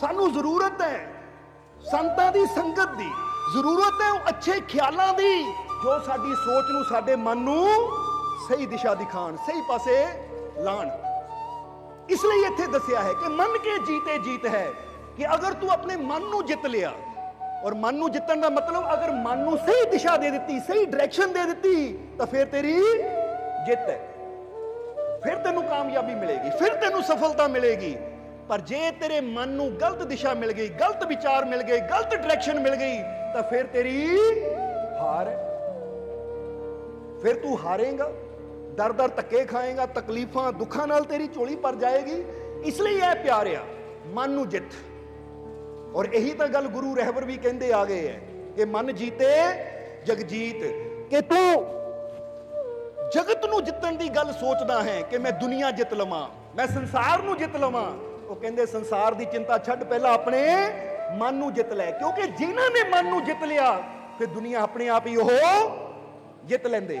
ਸਾਨੂੰ ਜ਼ਰੂਰਤ ਹੈ। ਸੰਤਾਂ ਦੀ, ਸੰਗਤ ਦੀ ਜ਼ਰੂਰਤ ਹੈ ਉਹ ਅੱਛੇ ਖਿਆਲਾਂ ਦੀ, ਜੋ ਸਾਡੀ ਸੋਚ ਨੂੰ, ਸਾਡੇ ਮਨ ਨੂੰ ਸਹੀ ਦਿਸ਼ਾ ਦਿਖਾਣ ਸਹੀ ਪਾਸੇ ਲਾਣ ਇਸ ਲਈ ਇੱਥੇ ਦੱਸਿਆ ਹੈ ਕਿ ਮਨ ਕੇ ਜੀਤੇ ਜੀਤ ਹੈ ਕਿ ਅਗਰ ਤੂੰ ਆਪਣੇ ਮਨ ਨੂੰ ਜਿੱਤ ਲਿਆ ਔਰ ਮਨ ਨੂੰ ਜਿੱਤਣ ਦਾ ਮਤਲਬ ਅਗਰ ਮਨ ਨੂੰ ਸਹੀ ਦਿਸ਼ਾ ਦੇ ਦਿੱਤੀ, ਸਹੀ ਡਾਇਰੈਕਸ਼ਨ ਦੇ ਦਿੱਤੀ, ਤਾਂ ਫਿਰ ਤੇਰੀ ਜਿੱਤ ਹੈ। ਫਿਰ ਤੈਨੂੰ ਕਾਮਯਾਬੀ ਮਿਲੇਗੀ, ਫਿਰ ਤੈਨੂੰ ਸਫਲਤਾ ਮਿਲੇਗੀ। ਪਰ ਜੇ ਤੇਰੇ ਮਨ ਨੂੰ ਗਲਤ ਦਿਸ਼ਾ ਮਿਲ ਗਈ, ਗਲਤ ਵਿਚਾਰ ਮਿਲ ਗਏ, ਗਲਤ ਡਾਇਰੈਕਸ਼ਨ ਮਿਲ ਗਈ, ਤਾਂ ਫਿਰ ਤੇਰੀ ਹਾਰ ਫਿਰ ਤੂੰ ਹਾਰੇਗਾ, ਦਰ ਦਰ ਧੱਕੇ ਖਾਏਗਾ, ਤਕਲੀਫਾਂ ਦੁੱਖਾਂ ਨਾਲ ਤੇਰੀ ਝੋਲੀ ਭਰ ਜਾਏਗੀ। ਇਸ ਲਈ ਇਹ ਪਿਆਰ ਆ ਮਨ ਨੂੰ ਜਿੱਤ। ਔਰ ਇਹੀ ਤਾਂ ਗੱਲ ਗੁਰੂ ਰਹਿਬਰ ਵੀ ਕਹਿੰਦੇ ਆ ਗਏ ਹੈ ਕਿ ਮਨ ਜੀਤੇ, ਜਗਜੀਤ। ਕਿ ਤੂੰ ਜਗਤ ਨੂੰ ਜਿੱਤਣ ਦੀ ਗੱਲ ਸੋਚਦਾ ਹੈ ਕਿ ਮੈਂ ਦੁਨੀਆ ਜਿੱਤ ਲਵਾਂ, ਮੈਂ ਸੰਸਾਰ ਨੂੰ ਜਿੱਤ ਲਵਾਂ ਉਹ ਕਹਿੰਦੇ ਸੰਸਾਰ ਦੀ ਚਿੰਤਾ ਛੱਡ ਪਹਿਲਾਂ ਆਪਣੇ ਮਨ ਨੂੰ ਜਿੱਤ ਲੈ। ਕਿਉਂਕਿ ਜਿਨ੍ਹਾਂ ਨੇ ਮਨ ਨੂੰ ਜਿੱਤ ਲਿਆ, ਫਿਰ ਦੁਨੀਆ ਆਪਣੇ ਆਪ ਹੀ ਉਹ ਜਿੱਤ ਲੈਂਦੇ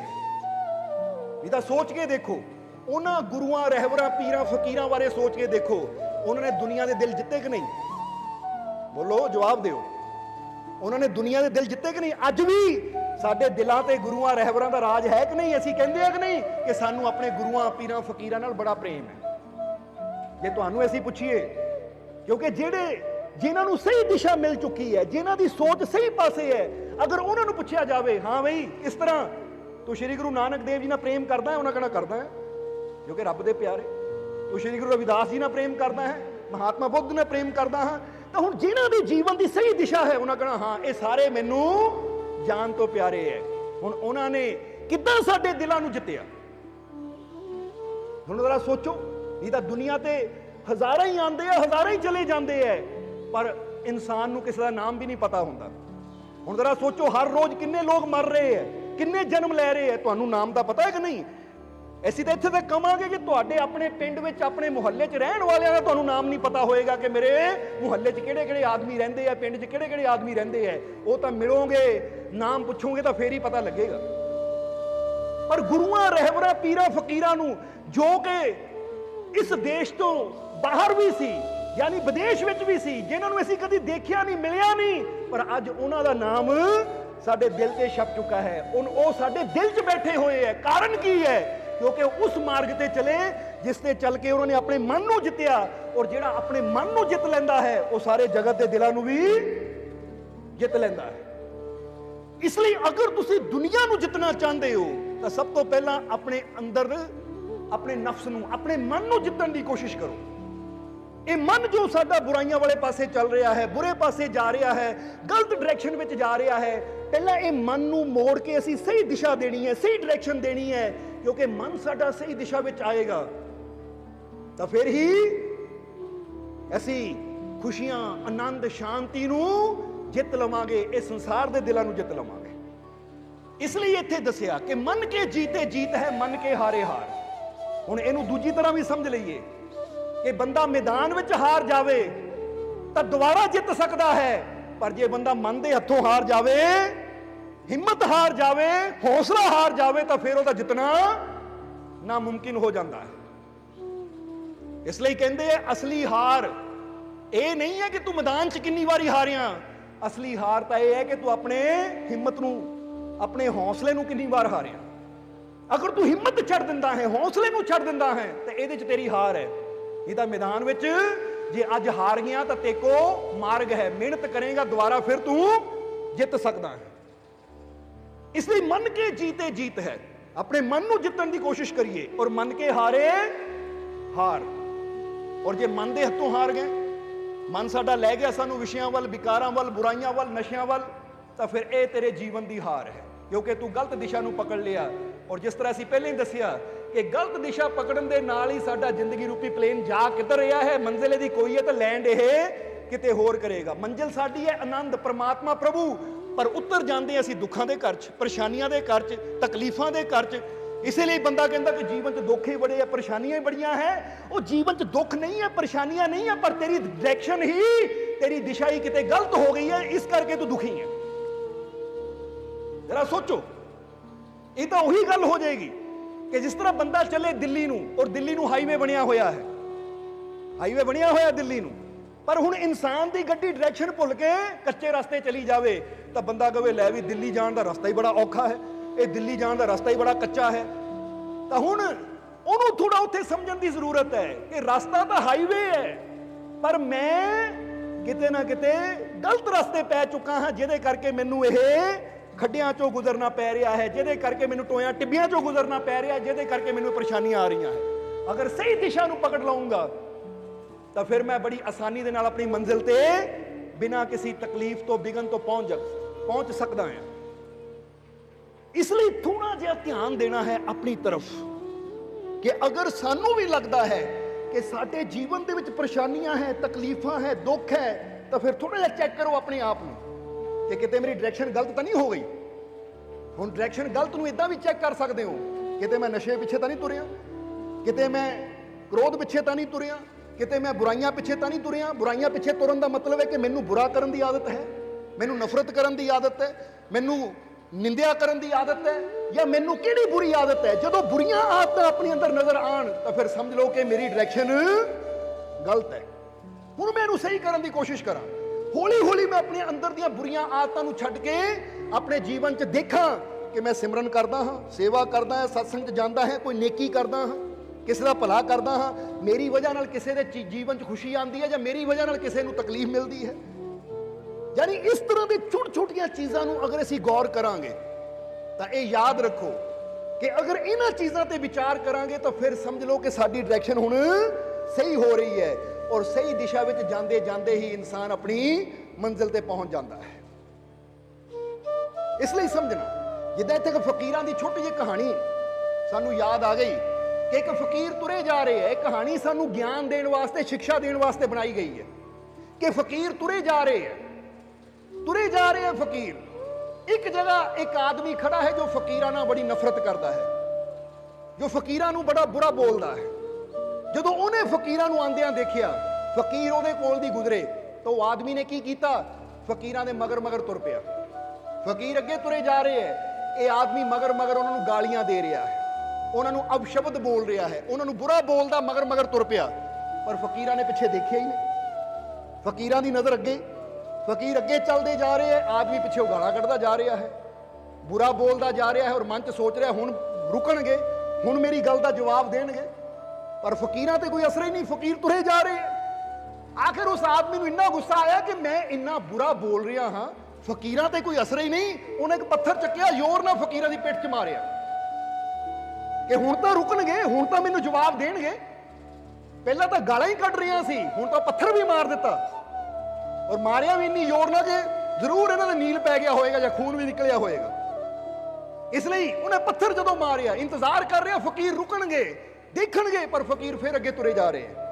ਵੀ ਤਾਂ ਸੋਚ ਕੇ ਦੇਖੋ। ਉਹਨਾਂ ਗੁਰੂਆਂ, ਰਹਿਬਰਾਂ, ਪੀਰਾਂ, ਫਕੀਰਾਂ ਬਾਰੇ ਸੋਚ ਕੇ ਦੇਖੋ। ਉਹਨਾਂ ਨੇ ਦੁਨੀਆ ਦੇ ਦਿਲ ਜਿੱਤੇ ਕਿ ਨਹੀਂ? ਬੋਲੋ, ਜਵਾਬ ਦਿਓ। ਉਹਨਾਂ ਨੇ ਦੁਨੀਆ ਦੇ ਦਿਲ ਜਿੱਤੇ ਕਿ ਨਹੀਂ? ਅੱਜ ਵੀ ਸਾਡੇ ਦਿਲਾਂ ਤੇ ਗੁਰੂਆਂ, ਰਹਿਬਰਾਂ ਦਾ ਰਾਜ ਹੈ ਕਿ ਨਹੀਂ? ਅਸੀਂ ਕਹਿੰਦੇ ਆ ਕਿ ਨਹੀਂ ਕਿ ਸਾਨੂੰ ਆਪਣੇ ਗੁਰੂਆਂ, ਪੀਰਾਂ, ਫਕੀਰਾਂ ਨਾਲ ਬੜਾ ਪ੍ਰੇਮ ਹੈ। ਜੇ ਤੁਹਾਨੂੰ ਅਸੀਂ ਪੁੱਛੀਏ, ਕਿਉਂਕਿ ਜਿਹੜੇ ਜਿਨ੍ਹਾਂ ਨੂੰ ਸਹੀ ਦਿਸ਼ਾ ਮਿਲ ਚੁੱਕੀ ਹੈ, ਜਿਨ੍ਹਾਂ ਦੀ ਸੋਚ ਸਹੀ ਪਾਸੇ ਹੈ, ਅਗਰ ਉਹਨਾਂ ਨੂੰ ਪੁੱਛਿਆ ਜਾਵੇ, ਹਾਂ ਬਈ, ਇਸ ਤਰ੍ਹਾਂ ਤੂੰ ਸ਼੍ਰੀ ਗੁਰੂ ਨਾਨਕ ਦੇਵ ਜੀ ਨਾਲ ਪ੍ਰੇਮ ਕਰਦਾ ਹੈ, ਉਹਨਾਂ ਕਹਿਣਾ ਕਰਦਾ ਹੈ? ਕਿਉਂਕਿ ਰੱਬ ਦੇ ਪਿਆਰੇ, ਤੂੰ ਸ਼੍ਰੀ ਗੁਰੂ ਰਵਿਦਾਸ ਜੀ ਨਾਲ ਪ੍ਰੇਮ ਕਰਦਾ ਹੈ, ਮਹਾਤਮਾ ਬੁੱਧ ਨਾਲ ਪ੍ਰੇਮ ਕਰਦਾ ਹਾਂ, ਤਾਂ ਹੁਣ ਜਿਨ੍ਹਾਂ ਦੀ ਜੀਵਨ ਦੀ ਸਹੀ ਦਿਸ਼ਾ ਹੈ, ਉਹਨਾਂ ਕਹਿਣਾ, ਹਾਂ, ਇਹ ਸਾਰੇ ਮੈਨੂੰ ਜਾਨ ਤੋਂ ਪਿਆਰੇ ਹੈ। ਹੁਣ ਉਹਨਾਂ ਨੇ ਕਿੱਦਾਂ ਸਾਡੇ ਦਿਲਾਂ ਨੂੰ ਜਿੱਤਿਆ? ਹੁਣ ਜ਼ਰਾ ਸੋਚੋ। ਇਹ ਤਾਂ ਦੁਨੀਆ ਤੇ ਹਜ਼ਾਰਾਂ ਹੀ ਆਉਂਦੇ ਆ, ਹਜ਼ਾਰਾਂ ਹੀ ਚਲੇ ਜਾਂਦੇ ਐ ਪਰ ਇਨਸਾਨ ਨੂੰ ਕਿਸੇ ਦਾ ਨਾਮ ਵੀ ਨਹੀਂ ਪਤਾ ਹੁੰਦਾ। ਹੁਣ ਜ਼ਰਾ ਸੋਚੋ, ਹਰ ਰੋਜ਼ ਕਿੰਨੇ ਲੋਕ ਮਰ ਰਹੇ ਐ ਕਿੰਨੇ ਜਨਮ ਲੈ ਰਹੇ ਐ ਤੁਹਾਨੂੰ ਨਾਮ ਦਾ ਪਤਾ ਹੈ ਕਿ ਨਹੀਂ? ਅਸੀਂ ਤਾਂ ਇੱਥੇ ਤੱਕ ਕਵਾਂਗੇ ਕਿ ਤੁਹਾਡੇ ਆਪਣੇ ਪਿੰਡ ਵਿੱਚ, ਆਪਣੇ ਮੁਹੱਲੇ 'ਚ ਰਹਿਣ ਵਾਲਿਆਂ ਦਾ ਤੁਹਾਨੂੰ ਨਾਮ ਨਹੀਂ ਪਤਾ ਹੋਏਗਾ ਕਿ ਮੇਰੇ ਮੁਹੱਲੇ 'ਚ ਕਿਹੜੇ-ਕਿਹੜੇ ਆਦਮੀ ਰਹਿੰਦੇ ਆ, ਪਿੰਡ 'ਚ ਕਿਹੜੇ-ਕਿਹੜੇ ਆਦਮੀ ਰਹਿੰਦੇ ਆ। ਉਹ ਤਾਂ ਮਿਲੋਗੇ, ਨਾਮ ਪੁੱਛੋਗੇ ਤਾਂ ਫੇਰ ਹੀ ਪਤਾ ਲੱਗੇਗਾ। ਪਰ ਗੁਰੂਆਂ ਰਹਿਬਰਾਂ ਪੀਰਾਂ, ਫਕੀਰਾਂ ਨੂੰ ਜੋ ਕਿ ਇਸ ਦੇਸ਼ ਤੋਂ ਬਾਹਰ ਵੀ ਸੀ, ਯਾਨੀ ਵਿਦੇਸ਼ ਵਿੱਚ ਵੀ ਸੀ, ਜਿਨ੍ਹਾਂ ਨੂੰ ਅਸੀਂ ਕਦੀ ਦੇਖਿਆ ਨਹੀਂ, ਮਿਲਿਆ ਨਹੀਂ, ਪਰ ਅੱਜ ਉਹਨਾਂ ਦਾ ਨਾਮ ਸਾਡੇ ਦਿਲ ਤੇ ਛਪ ਚੁੱਕਾ ਹੈ। ਉਨ ਉਹ ਸਾਡੇ ਦਿਲ 'ਚ ਬੈਠੇ ਹੋਏ ਹੈ। ਕਾਰਨ ਕੀ ਹੈ? ਕਿਉਂਕਿ ਉਸ ਮਾਰਗ ਤੇ ਚਲੇ, ਜਿਸ ਤੇ ਚੱਲ ਕੇ ਉਹਨਾਂ ਨੇ ਆਪਣੇ ਮਨ ਨੂੰ ਜਿੱਤਿਆ ਔਰ ਜਿਹੜਾ ਆਪਣੇ ਮਨ ਨੂੰ ਜਿੱਤ ਲੈਂਦਾ ਹੈ, ਉਹ ਸਾਰੇ ਜਗਤ ਦੇ ਦਿਲਾਂ ਨੂੰ ਵੀ ਜਿੱਤ ਲੈਂਦਾ ਹੈ। ਇਸ ਲਈ ਅਗਰ ਤੁਸੀਂ ਦੁਨੀਆ ਨੂੰ ਜਿੱਤਣਾ ਚਾਹੁੰਦੇ ਹੋ, ਤਾਂ ਸਭ ਤੋਂ ਪਹਿਲਾਂ ਆਪਣੇ ਅੰਦਰ ਆਪਣੇ ਨਫਸ ਨੂੰ, ਆਪਣੇ ਮਨ ਨੂੰ ਜਿੱਤਣ ਦੀ ਕੋਸ਼ਿਸ਼ ਕਰੋ। ਇਹ ਮਨ ਜੋ ਸਾਡਾ ਬੁਰਾਈਆਂ ਵਾਲੇ ਪਾਸੇ ਚੱਲ ਰਿਹਾ ਹੈ, ਬੁਰੇ ਪਾਸੇ ਜਾ ਰਿਹਾ ਹੈ, ਗਲਤ ਡਾਇਰੈਕਸ਼ਨ ਵਿੱਚ ਜਾ ਰਿਹਾ ਹੈ, ਪਹਿਲਾਂ ਇਹ ਮਨ ਨੂੰ ਮੋੜ ਕੇ ਅਸੀਂ ਸਹੀ ਦਿਸ਼ਾ ਦੇਣੀ ਹੈ, ਸਹੀ ਡਾਇਰੈਕਸ਼ਨ ਦੇਣੀ ਹੈ, ਕਿਉਂਕਿ ਮਨ ਸਾਡਾ ਸਹੀ ਦਿਸ਼ਾ ਵਿੱਚ ਆਏਗਾ, ਤਾਂ ਫਿਰ ਹੀ ਅਸੀਂ ਖੁਸ਼ੀਆਂ, ਆਨੰਦ, ਸ਼ਾਂਤੀ ਨੂੰ ਜਿੱਤ ਲਵਾਂਗੇ ਇਹ ਸੰਸਾਰ ਦੇ ਦਿਲਾਂ ਨੂੰ ਜਿੱਤ ਲਵਾਂਗੇ। ਇਸ ਲਈ ਇੱਥੇ ਦੱਸਿਆ ਕਿ ਮਨ ਕੇ ਜੀਤੇ ਜੀਤ ਹੈ, ਮਨ ਕੇ ਹਾਰੇ ਹਾਰ। ਹੁਣ ਇਹਨੂੰ ਦੂਜੀ ਤਰ੍ਹਾਂ ਵੀ ਸਮਝ ਲਈਏ ਕਿ ਬੰਦਾ ਮੈਦਾਨ ਵਿੱਚ ਹਾਰ ਜਾਵੇ ਤਾਂ ਦੁਬਾਰਾ ਜਿੱਤ ਸਕਦਾ ਹੈ। ਪਰ ਜੇ ਬੰਦਾ ਮਨ ਦੇ ਹੱਥੋਂ ਹਾਰ ਜਾਵੇ, ਹਿੰਮਤ ਹਾਰ ਜਾਵੇ, ਹੌਸਲਾ ਹਾਰ ਜਾਵੇ ਤਾਂ ਫਿਰ ਉਹਦਾ ਜਿੱਤਣਾ ਨਾਮੁਮਕਿਨ ਹੋ ਜਾਂਦਾ ਹੈ। ਇਸ ਲਈ ਕਹਿੰਦੇ ਆ, ਅਸਲੀ ਹਾਰ ਇਹ ਨਹੀਂ ਹੈ ਕਿ ਤੂੰ ਮੈਦਾਨ 'ਚ ਕਿੰਨੀ ਵਾਰੀ ਹਾਰਿਆ। ਅਸਲੀ ਹਾਰ ਤਾਂ ਇਹ ਹੈ ਕਿ ਤੂੰ ਆਪਣੇ ਹਿੰਮਤ ਨੂੰ, ਆਪਣੇ ਹੌਸਲੇ ਨੂੰ ਕਿੰਨੀ ਵਾਰ ਹਾਰਿਆ। ਅਗਰ ਤੂੰ ਹਿੰਮਤ ਛੱਡ ਦਿੰਦਾ ਹੈ, ਹੌਸਲੇ ਨੂੰ ਛੱਡ ਦਿੰਦਾ ਹੈ, ਤਾਂ ਇਹਦੇ 'ਚ ਤੇਰੀ ਹਾਰ ਹੈ। ਇਹਦਾ ਮੈਦਾਨ ਵਿੱਚ ਜੇ ਅੱਜ ਹਾਰ ਗਿਆ ਤਾਂ ਤੇਕੋ ਮਾਰਗ ਹੈ। ਮਿਹਨਤ ਕਰੇਗਾ, ਦੁਬਾਰਾ ਫਿਰ ਤੂੰ ਜਿੱਤ ਸਕਦਾ ਹੈ। ਇਸ ਲਈ ਮੰਨ ਕੇ ਜੀਤੇ ਜੀਤ ਹੈ। ਆਪਣੇ ਮਨ ਨੂੰ ਜਿੱਤਣ ਦੀ ਕੋਸ਼ਿਸ਼ ਕਰੀਏ, ਔਰ ਮੰਨ ਕੇ ਹਾਰੇ ਹਾਰ। ਔਰ ਜੇ ਮਨ ਦੇ ਹੱਥੋਂ ਹਾਰ ਗਏ, ਮਨ ਸਾਡਾ ਲੈ ਗਿਆ ਸਾਨੂੰ ਵਿਸ਼ਿਆਂ ਵੱਲ, ਵਿਕਾਰਾਂ ਵੱਲ, ਬੁਰਾਈਆਂ ਵੱਲ, ਨਸ਼ਿਆਂ ਵੱਲ, ਤਾਂ ਫਿਰ ਇਹ ਤੇਰੇ ਜੀਵਨ ਦੀ ਹਾਰ ਹੈ। ਕਿਉਂਕਿ ਤੂੰ ਗਲਤ ਦਿਸ਼ਾ ਨੂੰ ਪਕੜ ਲਿਆ ਔਰ ਜਿਸ ਤਰ੍ਹਾਂ ਅਸੀਂ ਪਹਿਲਾਂ ਹੀ ਦੱਸਿਆ ਕਿ ਗਲਤ ਦਿਸ਼ਾ ਪਕੜਨ ਦੇ ਨਾਲ ਹੀ ਸਾਡਾ ਜ਼ਿੰਦਗੀ ਰੂਪੀ ਪਲੇਨ ਜਾ ਕਿੱਧਰ ਰਿਹਾ ਹੈ, ਮੰਜ਼ਿਲ ਦੀ ਕੋਈ ਹੈ ਤਾਂ ਲੈਂਡ ਇਹ ਕਿਤੇ ਹੋਰ ਕਰੇਗਾ। ਮੰਜ਼ਿਲ ਸਾਡੀ ਹੈ ਆਨੰਦ, ਪਰਮਾਤਮਾ ਪ੍ਰਭੂ, ਪਰ ਉੱਤਰ ਜਾਂਦੇ ਅਸੀਂ ਦੁੱਖਾਂ ਦੇ ਘਰ 'ਚ, ਪਰੇਸ਼ਾਨੀਆਂ ਦੇ ਘਰ 'ਚ, ਤਕਲੀਫਾਂ ਦੇ ਘਰ 'ਚ। ਇਸੇ ਲਈ ਬੰਦਾ ਕਹਿੰਦਾ ਕਿ ਜੀਵਨ 'ਚ ਦੁੱਖ ਹੀ ਬੜੇ ਆ, ਪਰੇਸ਼ਾਨੀਆਂ ਹੀ ਬੜੀਆਂ ਹੈ। ਉਹ ਜੀਵਨ 'ਚ ਦੁੱਖ ਨਹੀਂ ਹੈ, ਪਰੇਸ਼ਾਨੀਆਂ ਨਹੀਂ ਹੈ, ਪਰ ਤੇਰੀ ਡਾਇਰੈਕਸ਼ਨ ਹੀ, ਤੇਰੀ ਦਿਸ਼ਾ ਹੀ ਕਿਤੇ ਗਲਤ ਹੋ ਗਈ ਹੈ, ਇਸ ਕਰਕੇ ਤੂੰ ਦੁਖੀ ਹੈ। ਜਰਾ ਸੋਚੋ। ਇਹ ਤਾਂ ਉਹੀ ਗੱਲ ਹੋ ਜਾਏਗੀ ਕਿ ਜਿਸ ਤਰ੍ਹਾਂ ਬੰਦਾ ਚੱਲੇ ਦਿੱਲੀ ਨੂੰ ਔਰ ਦਿੱਲੀ ਨੂੰ ਹਾਈਵੇ ਬਣਿਆ ਹੋਇਆ ਹੈ। ਹਾਈਵੇ ਬਣਿਆ ਹੋਇਆ ਦਿੱਲੀ ਨੂੰ। ਪਰ ਹੁਣ ਇਨਸਾਨ ਦੀ ਗੱਡੀ ਡਾਇਰੈਕਸ਼ਨ ਭੁੱਲ ਕੇ ਕੱਚੇ ਰਸਤੇ ਚਲੀ ਜਾਵੇ ਤਾਂ ਬੰਦਾ ਕਹੇ, ਲੈ ਵੀ ਦਿੱਲੀ ਜਾਣ ਦਾ ਰਸਤਾ ਹੀ ਬੜਾ ਔਖਾ ਹੈ, ਇਹ ਦਿੱਲੀ ਜਾਣ ਦਾ ਰਸਤਾ ਹੀ ਬੜਾ ਕੱਚਾ ਹੈ। ਤਾਂ ਹੁਣ ਉਹਨੂੰ ਥੋੜਾ ਉੱਥੇ ਸਮਝਣ ਦੀ ਜ਼ਰੂਰਤ ਹੈ ਕਿ ਰਸਤਾ ਤਾਂ ਹਾਈਵੇ ਹੈ, ਪਰ ਮੈਂ ਕਿਤੇ ਨਾ ਕਿਤੇ ਗਲਤ ਰਸਤੇ ਪੈ ਚੁੱਕਾ ਹਾਂ, ਜਿਹਦੇ ਕਰਕੇ ਮੈਨੂੰ ਇਹ ਖੱਡਿਆਂ ਚੋਂ ਗੁਜ਼ਰਨਾ ਪੈ ਰਿਹਾ ਹੈ, ਜਿਹਦੇ ਕਰਕੇ ਮੈਨੂੰ ਟੋਇਆਂ ਟਿੱਬਿਆਂ ਚੋਂ ਗੁਜ਼ਰਨਾ ਪੈ ਰਿਹਾ ਜਿਹਦੇ ਕਰਕੇ ਮੈਨੂੰ ਪਰੇਸ਼ਾਨੀਆਂ ਆ ਰਹੀਆਂ ਹੈ। ਅਗਰ ਸਹੀ ਦਿਸ਼ਾ ਨੂੰ ਪਕੜ ਲਵਾਂਗਾ ਤਾਂ ਫਿਰ ਮੈਂ ਬੜੀ ਆਸਾਨੀ ਦੇ ਨਾਲ ਆਪਣੀ ਮੰਜ਼ਿਲ ਤੇ ਬਿਨਾਂ ਕਿਸੇ ਤਕਲੀਫ ਤੋਂ ਵਿਗਨ ਤੋਂ ਪਹੁੰਚ ਜਾ- ਪਹੁੰਚ ਸਕਦਾ ਹਾਂ। ਇਸ ਲਈ ਥੋੜਾ ਜਿਹਾ ਧਿਆਨ ਦੇਣਾ ਹੈ ਆਪਣੀ ਤਰਫ, ਕਿ ਅਗਰ ਸਾਨੂੰ ਵੀ ਲੱਗਦਾ ਹੈ ਕਿ ਸਾਡੇ ਜੀਵਨ ਦੇ ਵਿੱਚ ਪਰੇਸ਼ਾਨੀਆਂ ਹੈ, ਤਕਲੀਫਾਂ ਹੈ, ਦੁੱਖ ਹੈ, ਤਾਂ ਫਿਰ ਥੋੜਾ ਜਿਹਾ ਚੈੱਕ ਕਰੋ ਆਪਣੇ ਆਪ ਨੂੰ। ਕਿ ਕਿਤੇ ਮੇਰੀ ਡਾਇਰੈਕਸ਼ਨ ਗਲਤ ਤਾਂ ਨਹੀਂ ਹੋ ਗਈ? ਹੁਣ ਡਾਇਰੈਕਸ਼ਨ ਗਲਤ ਨੂੰ ਇਦਾਂ ਵੀ ਚੈੱਕ ਕਰ ਸਕਦੇ ਹੋ, ਕਿਤੇ ਮੈਂ ਨਸ਼ੇ ਪਿੱਛੇ ਤਾਂ ਨਹੀਂ ਤੁਰਿਆ? ਕਿਤੇ ਮੈਂ ਕ੍ਰੋਧ ਪਿੱਛੇ ਤਾਂ ਨਹੀਂ ਤੁਰਿਆ? ਕਿਤੇ ਮੈਂ ਬੁਰਾਈਆਂ ਪਿੱਛੇ ਤਾਂ ਨਹੀਂ ਤੁਰਿਆ? ਬੁਰਾਈਆਂ ਪਿੱਛੇ ਤੁਰਨ ਦਾ ਮਤਲਬ ਹੈ ਕਿ ਮੈਨੂੰ ਬੁਰਾ ਕਰਨ ਦੀ ਆਦਤ ਹੈ? ਮੈਨੂੰ ਨਫ਼ਰਤ ਕਰਨ ਦੀ ਆਦਤ ਹੈ? ਮੈਨੂੰ ਨਿੰਦਿਆ ਕਰਨ ਦੀ ਆਦਤ ਹੈ? ਜਾਂ ਮੈਨੂੰ ਕਿਹੜੀ ਬੁਰੀ ਆਦਤ ਹੈ? ਜਦੋਂ ਬੁਰੀਆਂ ਆਦਤਾਂ ਆਪਣੇ ਅੰਦਰ ਨਜ਼ਰ ਆਣ ਤਾਂ ਫਿਰ ਸਮਝ ਲਓ ਕਿ ਮੇਰੀ ਡਾਇਰੈਕਸ਼ਨ ਗਲਤ ਹੈ। ਹੁਣ ਮੈਂ ਇਹਨੂੰ ਸਹੀ ਕਰਨ ਦੀ ਕੋਸ਼ਿਸ਼ ਕਰਾਂ। ਹੌਲੀ ਹੌਲੀ ਮੈਂ ਆਪਣੇ ਅੰਦਰ ਦੀਆਂ ਬੁਰੀਆਂ ਆਦਤਾਂ ਨੂੰ ਛੱਡ ਕੇ ਆਪਣੇ ਜੀਵਨ 'ਚ ਦੇਖਾਂ ਕਿ ਮੈਂ ਸਿਮਰਨ ਕਰਦਾ ਹਾਂ, ਸੇਵਾ ਕਰਦਾ ਹਾਂ, ਸਤਸੰਗ 'ਚ ਜਾਂਦਾ ਹਾਂ, ਕੋਈ ਨੇਕੀ ਕਰਦਾ ਹਾਂ, ਕਿਸੇ ਦਾ ਭਲਾ ਕਰਦਾ ਹਾਂ। ਮੇਰੀ ਵਜ੍ਹਾ ਨਾਲ ਕਿਸੇ ਦੇ ਜੀਵਨ 'ਚ ਖੁਸ਼ੀ ਆਉਂਦੀ ਹੈ ਜਾਂ ਮੇਰੀ ਵਜ੍ਹਾ ਨਾਲ ਕਿਸੇ ਨੂੰ ਤਕਲੀਫ ਮਿਲਦੀ ਹੈ? ਯਾਨੀ ਇਸ ਤਰ੍ਹਾਂ ਦੇ ਛੋਟ ਛੋਟੀਆਂ ਚੀਜ਼ਾਂ ਨੂੰ ਅਗਰ ਅਸੀਂ ਗੌਰ ਕਰਾਂਗੇ, ਤਾਂ ਇਹ ਯਾਦ ਰੱਖੋ ਕਿ ਅਗਰ ਇਹਨਾਂ ਚੀਜ਼ਾਂ ਤੇ ਵਿਚਾਰ ਕਰਾਂਗੇ ਤਾਂ ਫਿਰ ਸਮਝ ਲਓ ਕਿ ਸਾਡੀ ਡਾਇਰੈਕਸ਼ਨ ਹੁਣ ਸਹੀ ਹੋ ਰਹੀ ਹੈ। ਔਰ ਸਹੀ ਦਿਸ਼ਾ ਵਿੱਚ ਜਾਂਦੇ ਜਾਂਦੇ ਹੀ ਇਨਸਾਨ ਆਪਣੀ ਮੰਜ਼ਿਲ ਤੇ ਪਹੁੰਚ ਜਾਂਦਾ ਹੈ। ਇਸ ਲਈ ਸਮਝਣਾ, ਜਿੱਦਾਂ ਇੱਥੇ ਇੱਕ ਫਕੀਰਾਂ ਦੀ ਛੋਟੀ ਜਿਹੀ ਕਹਾਣੀ ਸਾਨੂੰ ਯਾਦ ਆ ਗਈ ਕਿ ਇੱਕ ਫਕੀਰ ਤੁਰੇ ਜਾ ਰਹੇ ਹੈ। ਇਹ ਕਹਾਣੀ ਸਾਨੂੰ ਗਿਆਨ ਦੇਣ ਵਾਸਤੇ ਸਿੱਖਿਆ ਦੇਣ ਵਾਸਤੇ ਬਣਾਈ ਗਈ ਹੈ ਕਿ ਫਕੀਰ ਤੁਰੇ ਜਾ ਰਹੇ ਹੈ। ਤੁਰੇ ਜਾ ਰਹੇ ਹੈ ਫਕੀਰ। ਇੱਕ ਜਗ੍ਹਾ ਇੱਕ ਆਦਮੀ ਖੜਾ ਹੈ ਜੋ ਫਕੀਰਾਂ ਨਾਲ ਬੜੀ ਨਫ਼ਰਤ ਕਰਦਾ ਹੈ, ਜੋ ਫਕੀਰਾਂ ਨੂੰ ਬੜਾ ਬੁਰਾ ਬੋਲਦਾ ਹੈ। ਜਦੋਂ ਉਹਨੇ ਫਕੀਰਾਂ ਨੂੰ ਆਂਦਿਆਂ ਦੇਖਿਆ, ਫਕੀਰ ਉਹਦੇ ਕੋਲ ਦੀ ਗੁਜ਼ਰੇ, ਤਾਂ ਉਹ ਆਦਮੀ ਨੇ ਕੀ ਕੀਤਾ? ਫਕੀਰਾਂ ਦੇ ਮਗਰ ਮਗਰ ਤੁਰ ਪਿਆ। ਫਕੀਰ ਅੱਗੇ ਤੁਰੇ ਜਾ ਰਹੇ ਹੈ। ਇਹ ਆਦਮੀ ਮਗਰ ਮਗਰ ਉਹਨਾਂ ਨੂੰ ਗਾਲੀਆਂ ਦੇ ਰਿਹਾ ਹੈ। ਉਹਨਾਂ ਨੂੰ ਅਪਸ਼ਬਦ ਬੋਲ ਰਿਹਾ ਹੈ। ਉਹਨਾਂ ਨੂੰ ਬੁਰਾ ਬੋਲਦਾ ਮਗਰ ਮਗਰ ਤੁਰ ਪਿਆ। ਪਰ ਫਕੀਰਾਂ ਨੇ ਪਿੱਛੇ ਦੇਖਿਆ ਹੀ ਨਹੀਂ। ਫਕੀਰਾਂ ਦੀ ਨਜ਼ਰ ਅੱਗੇ। ਫਕੀਰ ਅੱਗੇ ਚੱਲਦੇ ਜਾ ਰਹੇ ਹੈ। ਆਦਮੀ ਪਿੱਛੇ ਗਾਲਾਂ ਕੱਢਦਾ ਜਾ ਰਿਹਾ ਹੈ। ਬੁਰਾ ਬੋਲਦਾ ਜਾ ਰਿਹਾ ਹੈ ਔਰ ਮਨ 'ਚ ਸੋਚ ਰਿਹਾ, ਹੁਣ ਰੁਕਣਗੇ। ਹੁਣ ਮੇਰੀ ਗੱਲ ਦਾ ਜਵਾਬ ਦੇਣਗੇ। ਪਰ ਫਕੀਰਾਂ ਤੇ ਕੋਈ ਅਸਰ ਹੀ ਨਹੀਂ, ਫਕੀਰ ਤੁਰੇ ਜਾ ਰਹੇ ਹੈ ਆਖਿਰ ਉਸ ਆਦਮੀ ਨੂੰ ਇੰਨਾ ਗੁੱਸਾ ਆਇਆ ਕਿ ਮੈਂ ਇੰਨਾ ਬੁਰਾ ਬੋਲ ਰਿਹਾ ਹਾਂ, ਫਕੀਰਾਂ ਤੇ ਕੋਈ ਅਸਰ ਹੀ ਨਹੀਂ, ਉਹਨੇ ਇੱਕ ਪੱਥਰ ਚੱਕਿਆ, ਜ਼ੋਰ ਨਾਲ ਫਕੀਰਾਂ ਦੀ ਪਿੱਠ 'ਚ ਮਾਰਿਆ। ਕਿ ਹੁਣ ਤਾਂ ਰੁਕਣਗੇ, ਹੁਣ ਤਾਂ ਮੈਨੂੰ ਜਵਾਬ ਦੇਣਗੇ। ਪਹਿਲਾਂ ਤਾਂ ਗਾਲਾਂ ਹੀ ਕੱਢ ਰਹੀਆਂ ਸੀ, ਹੁਣ ਤਾਂ ਪੱਥਰ ਵੀ ਮਾਰ ਦਿੱਤਾ। ਔਰ ਮਾਰਿਆ ਵੀ ਇੰਨੀ ਜ਼ੋਰ ਨਾਲ ਕਿ ਜ਼ਰੂਰ ਇਹਨਾਂ ਦਾ ਨੀਲ ਪੈ ਗਿਆ ਹੋਵੇਗਾ ਜਾਂ ਖੂਨ ਵੀ ਨਿਕਲਿਆ ਹੋਵੇਗਾ ਇਸ ਲਈ ਉਹਨੇ ਪੱਥਰ ਜਦੋਂ ਮਾਰਿਆ, ਇੰਤਜ਼ਾਰ ਕਰ ਰਿਹਾ, ਫਕੀਰ ਰੁਕਣਗੇ। ਦੇਖਣਗੇ, ਪਰ ਫਕੀਰ ਫਿਰ ਅੱਗੇ ਤੁਰੇ ਜਾ ਰਹੇ ਹੈ।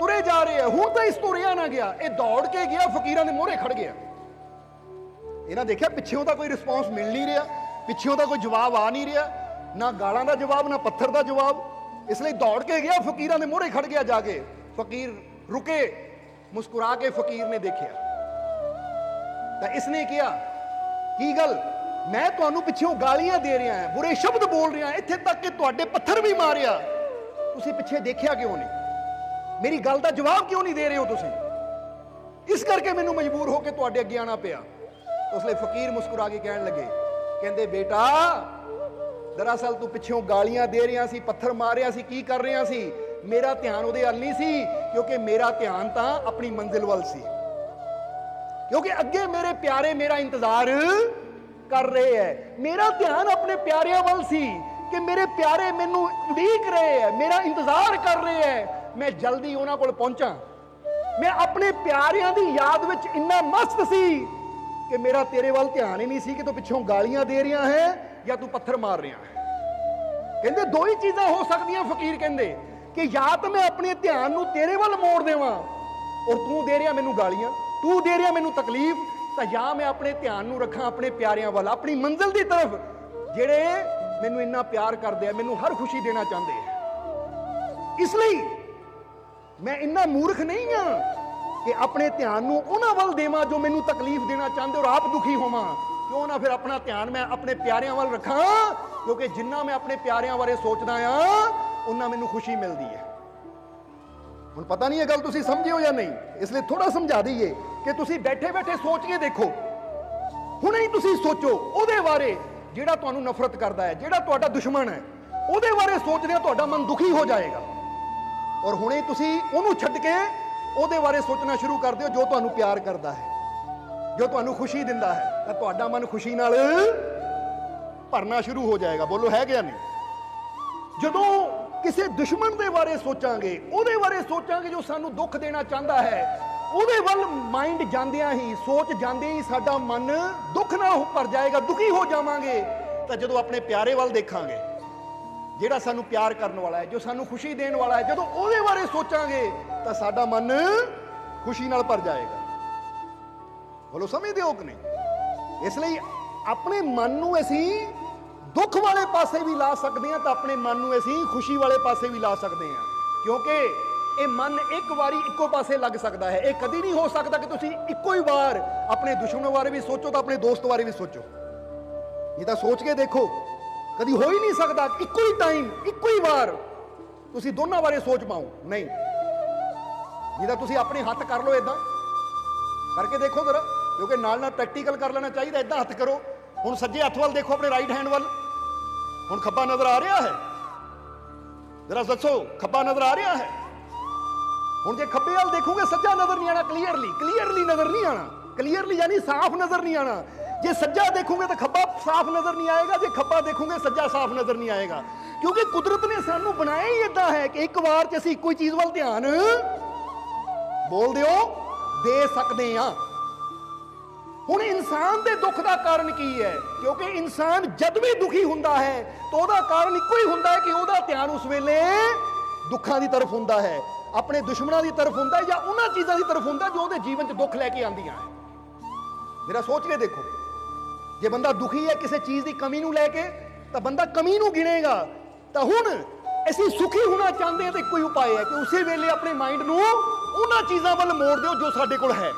ਤੁਰੇ ਜਾ ਰਹੇ ਹੈ। ਹੁਣ ਤਾਂ ਇਸ ਤੋਂ ਰਿਹਾ ਨਾ ਗਿਆ। ਇਹ ਦੌੜ ਕੇ ਗਿਆ, ਫਕੀਰਾਂ ਦੇ ਮੋਹਰੇ ਖੜ ਗਿਆ। ਇਹਨਾਂ ਦੇਖਿਆ, ਪਿੱਛੇੋਂ ਤਾਂ ਕੋਈ ਰਿਸਪੌਂਸ ਮਿਲ ਨਹੀਂ ਰਿਹਾ। ਪਿੱਛੇੋਂ ਤਾਂ ਕੋਈ ਜਵਾਬ ਆ ਨਹੀਂ ਰਿਹਾ। ਨਾ ਗਾਲਾਂ ਦਾ ਜਵਾਬ, ਨਾ ਪੱਥਰ ਦਾ ਜਵਾਬ। ਇਸ ਲਈ ਦੌੜ ਕੇ ਗਿਆ, ਫਕੀਰਾਂ ਦੇ ਮੋਹਰੇ ਖੜ ਗਿਆ ਜਾ ਕੇ। ਫਕੀਰ ਰੁਕੇ, ਮੁਸਕਰਾ ਕੇ ਫਕੀਰ ਨੇ ਦੇਖਿਆ। ਤਾਂ ਇਸਨੇ ਕਿਹਾ, ਕੀ ਗੱਲ? ਮੈਂ ਤੁਹਾਨੂੰ ਪਿੱਛੋਂ ਗਾਲੀਆਂ ਦੇ ਰਿਹਾ ਹਾਂ, ਬੁਰੇ ਸ਼ਬਦ ਬੋਲ ਰਿਹਾ ਹਾਂ, ਇੱਥੇ ਤੱਕ ਕਿ ਤੁਹਾਡੇ ਪੱਥਰ ਵੀ ਮਾਰਿਆ ਤੁਸੀਂ ਪਿੱਛੇ ਦੇਖਿਆ ਕਿਉਂ ਨਹੀਂ? ਮੇਰੀ ਗੱਲ ਦਾ ਜਵਾਬ ਕਿਉਂ ਨਹੀਂ ਦੇ ਰਹੇ ਹੋ ਤੁਸੀਂ? ਇਸ ਕਰਕੇ ਮੈਨੂੰ ਮਜਬੂਰ ਹੋ ਕੇ ਤੁਹਾਡੇ ਅੱਗੇ ਆਣਾ ਪਿਆ। ਉਸ ਲਈ ਫਕੀਰ ਮੁਸਕਰਾ ਕੇ ਕਹਿਣ ਲੱਗੇ, ਕਹਿੰਦੇ, ਬੇਟਾ, ਦਰਅਸਲ ਤੂੰ ਪਿੱਛੋਂ ਗਾਲੀਆਂ ਦੇ ਰਿਹਾ ਸੀ, ਪੱਥਰ ਮਾਰ ਰਿਹਾ ਸੀ, ਕੀ ਕਰ ਰਿਹਾ ਸੀ? ਮੇਰਾ ਧਿਆਨ ਉਹਦੇ ਵੱਲ ਨਹੀਂ ਸੀ, ਕਿਉਂਕਿ ਮੇਰਾ ਧਿਆਨ ਤਾਂ ਆਪਣੀ ਮੰਜ਼ਿਲ ਵੱਲ ਸੀ। ਕਿਉਂਕਿ ਅੱਗੇ ਮੇਰੇ ਪਿਆਰੇ, ਮੇਰਾ ਇੰਤਜ਼ਾਰ ਕਰ ਰਹੇ ਹੈ। ਮੇਰਾ ਧਿਆਨ ਆਪਣੇ ਪਿਆਰਿਆਂ ਵੱਲ ਸੀ ਕਿ ਮੇਰੇ ਪਿਆਰੇ ਮੈਨੂੰ ਉਡੀਕ ਰਹੇ ਹੈ, ਮੇਰਾ ਇੰਤਜ਼ਾਰ ਕਰ ਰਹੇ ਹੈ। ਮੈਂ ਜਲਦੀ ਉਹਨਾਂ ਕੋਲ ਪਹੁੰਚਾਂ। ਮੈਂ ਆਪਣੇ ਪਿਆਰਿਆਂ ਦੀ ਯਾਦ ਵਿੱਚ ਇੰਨਾ ਮਸਤ ਸੀ ਕਿ ਮੇਰਾ ਤੇਰੇ ਵੱਲ ਧਿਆਨ ਹੀ ਨਹੀਂ ਸੀ ਕਿ ਤੂੰ ਪਿੱਛੋਂ ਗਾਲੀਆਂ ਦੇ ਰਿਹਾ ਹੈ ਜਾਂ ਤੂੰ ਪੱਥਰ ਮਾਰ ਰਿਹਾ ਹੈ। ਕਹਿੰਦੇ, ਦੋ ਹੀ ਚੀਜ਼ਾਂ ਹੋ ਸਕਦੀਆਂ ਫਕੀਰ ਕਹਿੰਦੇ, ਕਿ ਜਾਂ ਤਾਂ ਮੈਂ ਆਪਣੇ ਧਿਆਨ ਨੂੰ ਤੇਰੇ ਵੱਲ ਮੋੜ ਦੇਵਾਂ, ਔਰ ਤੂੰ ਦੇ ਰਿਹਾ ਮੈਨੂੰ ਗਾਲੀਆਂ, ਤੂੰ ਦੇ ਰਿਹਾ ਮੈਨੂੰ ਤਕਲੀਫ ਤਾਂ ਜਾਂ ਮੈਂ ਆਪਣੇ ਧਿਆਨ ਨੂੰ ਰੱਖਾਂ, ਆਪਣੇ ਪਿਆਰਿਆਂ ਵੱਲ, ਆਪਣੀ ਮੰਜ਼ਿਲ ਦੀ ਤਰਫ। ਜਿਹੜੇ ਮੈਨੂੰ ਇੰਨਾ ਪਿਆਰ ਕਰਦੇ ਆ, ਮੈਨੂੰ ਹਰ ਖੁਸ਼ੀ ਦੇਣਾ ਚਾਹੁੰਦੇ ਆ। ਇਸ ਲਈ ਮੈਂ ਇੰਨਾ ਮੂਰਖ ਨਹੀਂ ਆ ਕਿ ਆਪਣੇ ਧਿਆਨ ਨੂੰ ਉਹਨਾਂ ਵੱਲ ਦੇਵਾਂ ਜੋ ਮੈਨੂੰ ਤਕਲੀਫ ਦੇਣਾ ਚਾਹੁੰਦੇ ਔਰ ਆਪ ਦੁਖੀ ਹੋਵਾਂ। ਕਿਉਂ ਨਾ ਫਿਰ ਆਪਣਾ ਧਿਆਨ ਮੈਂ ਆਪਣੇ ਪਿਆਰਿਆਂ ਵੱਲ ਰੱਖਾਂ, ਕਿਉਂਕਿ ਜਿੰਨਾ ਮੈਂ ਆਪਣੇ ਪਿਆਰਿਆਂ ਬਾਰੇ ਸੋਚਦਾ ਆ ਉਹਨਾਂ ਮੈਨੂੰ ਖੁਸ਼ੀ ਮਿਲਦੀ ਹੈ ਹੁਣ ਪਤਾ ਨਹੀਂ ਇਹ ਗੱਲ ਤੁਸੀਂ ਸਮਝਿਓ ਜਾਂ ਨਹੀਂ। ਇਸ ਲਈ ਥੋੜਾ ਸਮਝਾ ਦਈਏ ਕਿ ਤੁਸੀਂ ਬੈਠੇ ਬੈਠੇ ਸੋਚ ਕੇ ਦੇਖੋ। ਹੁਣੇ ਹੀ ਤੁਸੀਂ ਸੋਚੋ, ਉਹਦੇ ਬਾਰੇ ਜਿਹੜਾ ਤੁਹਾਨੂੰ ਨਫ਼ਰਤ ਕਰਦਾ ਹੈ, ਜਿਹੜਾ ਤੁਹਾਡਾ ਦੁਸ਼ਮਣ ਹੈ, ਉਹਦੇ ਬਾਰੇ ਸੋਚਦੇ ਹੋ ਤੁਹਾਡਾ ਮਨ ਦੁਖੀ ਹੋ ਜਾਏਗਾ। ਔਰ ਹੁਣੇ ਤੁਸੀਂ ਉਹਨੂੰ ਛੱਡ ਕੇ ਉਹਦੇ ਬਾਰੇ ਸੋਚਣਾ ਸ਼ੁਰੂ ਕਰ ਦਿਓ, ਜੋ ਤੁਹਾਨੂੰ ਪਿਆਰ ਕਰਦਾ ਹੈ, ਜੋ ਤੁਹਾਨੂੰ ਖੁਸ਼ੀ ਦਿੰਦਾ ਹੈ, ਤਾਂ ਤੁਹਾਡਾ ਮਨ ਖੁਸ਼ੀ ਨਾਲ ਭਰਨਾ ਸ਼ੁਰੂ ਹੋ ਜਾਏਗਾ। ਬੋਲੋ, ਹੈ ਕਿ ਨਹੀਂ? ਜਦੋਂ ਕਿਸੇ ਦੁਸ਼ਮਣ ਦੇ ਬਾਰੇ ਸੋਚਾਂਗੇ, ਉਹਦੇ ਬਾਰੇ ਸੋਚਾਂਗੇ ਜੋ ਸਾਨੂੰ ਦੁੱਖ ਦੇਣਾ ਚਾਹੁੰਦਾ ਹੈ। ਉਹਦੇ ਵੱਲ ਮਾਈਂਡ ਜਾਂਦਿਆਂ ਹੀ, ਸੋਚ ਜਾਂਦੇ ਹੀ ਸਾਡਾ ਮਨ ਦੁੱਖ ਨਾਲ ਭਰ ਜਾਏਗਾ, ਦੁਖੀ ਹੋ ਜਾਵਾਂਗੇ। ਤਾਂ ਜਦੋਂ ਆਪਣੇ ਪਿਆਰੇ ਵੱਲ ਦੇਖਾਂਗੇ, ਜਿਹੜਾ ਸਾਨੂੰ ਪਿਆਰ ਕਰਨ ਵਾਲਾ ਹੈ, ਜੋ ਸਾਨੂੰ ਖੁਸ਼ੀ ਦੇਣ ਵਾਲਾ ਹੈ, ਜਦੋਂ ਉਹਦੇ ਬਾਰੇ ਸੋਚਾਂਗੇ, ਤਾਂ ਸਾਡਾ ਮਨ ਖੁਸ਼ੀ ਨਾਲ ਭਰ ਜਾਏਗਾ। ਬੋਲੋ, ਸਮਝਦੇ ਹੋ ਕਿ ਨਹੀਂ? ਇਸ ਲਈ ਆਪਣੇ ਮਨ ਨੂੰ ਅਸੀਂ ਦੁੱਖ ਵਾਲੇ ਪਾਸੇ ਵੀ ਲਾ ਸਕਦੇ ਹਾਂ ਤਾਂ ਆਪਣੇ ਮਨ ਨੂੰ ਅਸੀਂ ਖੁਸ਼ੀ ਵਾਲੇ ਪਾਸੇ ਵੀ ਲਾ ਸਕਦੇ ਹਾਂ। ਕਿਉਂਕਿ ਇਹ ਮਨ ਇੱਕ ਵਾਰੀ ਇੱਕੋ ਪਾਸੇ ਲੱਗ ਸਕਦਾ ਹੈ। ਇਹ ਕਦੀ ਨਹੀਂ ਹੋ ਸਕਦਾ ਕਿ ਤੁਸੀਂ ਇੱਕੋ ਹੀ ਵਾਰ ਆਪਣੇ ਦੁਸ਼ਮਣ ਬਾਰੇ ਵੀ ਸੋਚੋ ਤਾਂ ਆਪਣੇ ਦੋਸਤ ਬਾਰੇ ਵੀ ਸੋਚੋ। ਇਹ ਤਾਂ ਸੋਚ ਕੇ ਦੇਖੋ, ਕਦੀ ਹੋ ਹੀ ਨਹੀਂ ਸਕਦਾ ਇੱਕੋ ਹੀ ਟਾਈਮ ਇੱਕੋ ਹੀ ਵਾਰ ਤੁਸੀਂ ਦੋਨਾਂ ਬਾਰੇ ਸੋਚ ਪਾਓ। ਨਹੀਂ। ਜਿਹਦਾ ਤੁਸੀਂ ਆਪਣੇ ਹੱਥ ਕਰ ਲਓ ਇਦਾਂ ਕਰਕੇ ਦੇਖੋ ਜਰਾ, ਕਿਉਂਕਿ ਨਾਲ ਨਾਲ ਪ੍ਰੈਕਟੀਕਲ ਕਰ ਲੈਣਾ ਚਾਹੀਦਾ ਇਦਾਂ ਹੱਥ ਕਰੋ। ਹੁਣ ਸੱਜੇ ਹੱਥ ਵੱਲ ਦੇਖੋ, ਆਪਣੇ ਰਾਈਟ ਹੈਂਡ ਵੱਲ। ਹੁਣ ਖੱਬਾ ਨਜ਼ਰ ਆ ਰਿਹਾ ਹੈ। ਜਰਾ ਦੱਸੋ, ਖੱਬਾ ਨਜ਼ਰ ਆ ਰਿਹਾ ਹੈ। ਹੁਣ ਜੇ ਖੱਬੇ ਵੱਲ ਦੇਖੋਗੇ, ਸੱਜਾ ਨਜ਼ਰ ਨਹੀਂ ਆਣਾ ਕਲੀਅਰਲੀ ਕਲੀਅਰਲੀ ਨਜ਼ਰ ਨਹੀਂ ਆਣਾ। ਕਲੀਅਰਲੀ ਯਾਨੀ ਸਾਫ਼ ਨਜ਼ਰ ਨਹੀਂ ਆਣਾ। ਜੇ ਸੱਜਾ ਦੇਖੋਗੇ ਤਾਂ ਖੱਬਾ ਸਾਫ਼ ਨਜ਼ਰ ਨਹੀਂ ਆਏਗਾ, ਜੇ ਖੱਬਾ ਦੇਖੋਗੇ, ਸੱਜਾ ਸਾਫ਼ ਨਜ਼ਰ ਨਹੀਂ ਆਏਗਾ। ਕਿਉਂਕਿ ਕੁਦਰਤ ਨੇ ਸਾਨੂੰ ਬਣਾਇਆ ਹੀ ਇਦਾਂ ਹੈ ਕਿ ਇੱਕ ਵਾਰ 'ਚ ਅਸੀਂ ਇੱਕੋ ਹੀ ਚੀਜ਼ ਵੱਲ ਧਿਆਨ ਬੋਲ ਦਿਓ ਦੇ ਸਕਦੇ ਆ ਹੁਣ ਇਨਸਾਨ ਦੇ ਦੁੱਖ ਦਾ ਕਾਰਨ ਕੀ ਹੈ? ਕਿਉਂਕਿ ਇਨਸਾਨ ਜਦ ਵੀ ਦੁਖੀ ਹੁੰਦਾ ਹੈ, ਤਾਂ ਉਹਦਾ ਕਾਰਨ ਇੱਕੋ ਹੀ ਹੁੰਦਾ ਹੈ ਕਿ ਉਹਦਾ ਧਿਆਨ ਉਸ ਵੇਲੇ ਦੁੱਖਾਂ ਦੀ ਤਰਫ ਹੁੰਦਾ ਹੈ, ਆਪਣੇ ਦੁਸ਼ਮਣਾਂ ਦੀ ਤਰਫ ਹੁੰਦਾ ਹੈ ਜਾਂ ਉਹਨਾਂ ਚੀਜ਼ਾਂ ਦੀ ਤਰਫ ਹੁੰਦਾ ਜੋ ਉਹਦੇ ਜੀਵਨ 'ਚ ਦੁੱਖ ਲੈ ਕੇ ਆਉਂਦੀਆਂ ਹੈ ਮੇਰਾ ਸੋਚ ਕੇ ਦੇਖੋ, ਜੇ ਬੰਦਾ ਦੁਖੀ ਹੈ ਕਿਸੇ ਚੀਜ਼ ਦੀ ਕਮੀ ਨੂੰ ਲੈ ਕੇ, ਤਾਂ ਬੰਦਾ ਕਮੀ ਨੂੰ ਗਿਣੇਗਾ। ਤਾਂ ਹੁਣ ਅਸੀਂ ਸੁਖੀ ਹੋਣਾ ਚਾਹੁੰਦੇ ਹਾਂ ਤਾਂ ਇੱਕੋ ਹੀ ਉਪਾਅ ਹੈ ਕਿ ਉਸੇ ਵੇਲੇ ਆਪਣੇ ਮਾਈਂਡ ਨੂੰ ਉਹਨਾਂ ਚੀਜ਼ਾਂ ਵੱਲ ਮੋੜ ਦਿਓ ਜੋ ਸਾਡੇ ਕੋਲ ਹੈ।